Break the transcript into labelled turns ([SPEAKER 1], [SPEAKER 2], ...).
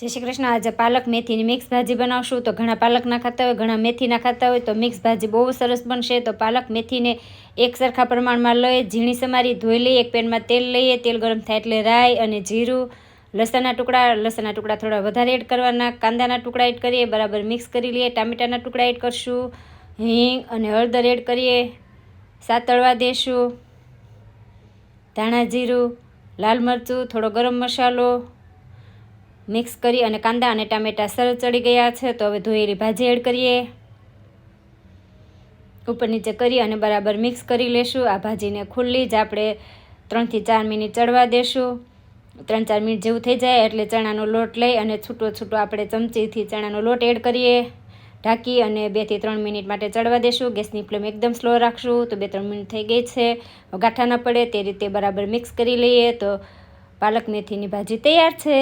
[SPEAKER 1] જય શ્રી કૃષ્ણ. આજે પાલક મેથીની મિક્સ ભાજી બનાવશું. તો ઘણા પાલક ના ખાતા હોય, ઘણા મેથી ના ખાતા હોય, તો મિક્સ ભાજી બહુ સરસ બનશે. તો પાલક મેથીને એક સરખા પ્રમાણમાં લઈ, ઝીણી સમારી ધોઈ લઈએ, એક પેનમાં તેલ લઈએ. તેલ ગરમ થાય એટલે રાઈ અને જીરું, લસણના ટુકડા લસણના ટુકડા થોડા વધારે એડ કરવાના. કાંદાના ટુકડા એડ કરીએ, બરાબર મિક્સ કરી લઈએ. ટામેટાના ટુકડા એડ કરશું. હિંગ અને હળદર એડ કરીએ. સાતળવા દેશું. ધાણા જીરું, લાલ મરચું, થોડો ગરમ મસાલો મિક્સ કરી અને કાંદા અને ટામેટાં સરસ ચડી ગયા છે, તો હવે ધોયેલી ભાજી એડ કરીએ. ઉપર નીચે કરી અને બરાબર મિક્સ કરી લેશું. આ ભાજીને ખુલ્લી જ આપણે ત્રણથી ચાર મિનિટ ચડવા દેશું. ત્રણ ચાર મિનિટ જેવું થઈ જાય એટલે ચણાનો લોટ લઈ અને છૂટો છૂટો આપણે ચમચીથી ચણાનો લોટ એડ કરીએ. ઢાંકી અને બેથી ત્રણ મિનિટ માટે ચડવા દેશું. ગેસની ફ્લેમ એકદમ સ્લો રાખશું, તો બે ત્રણ મિનિટ થઈ ગઈ છે. ગાંઠા ન પડે, તે રીતે બરાબર મિક્સ કરી લઈએ, તો પાલક મેથીની ભાજી તૈયાર છે.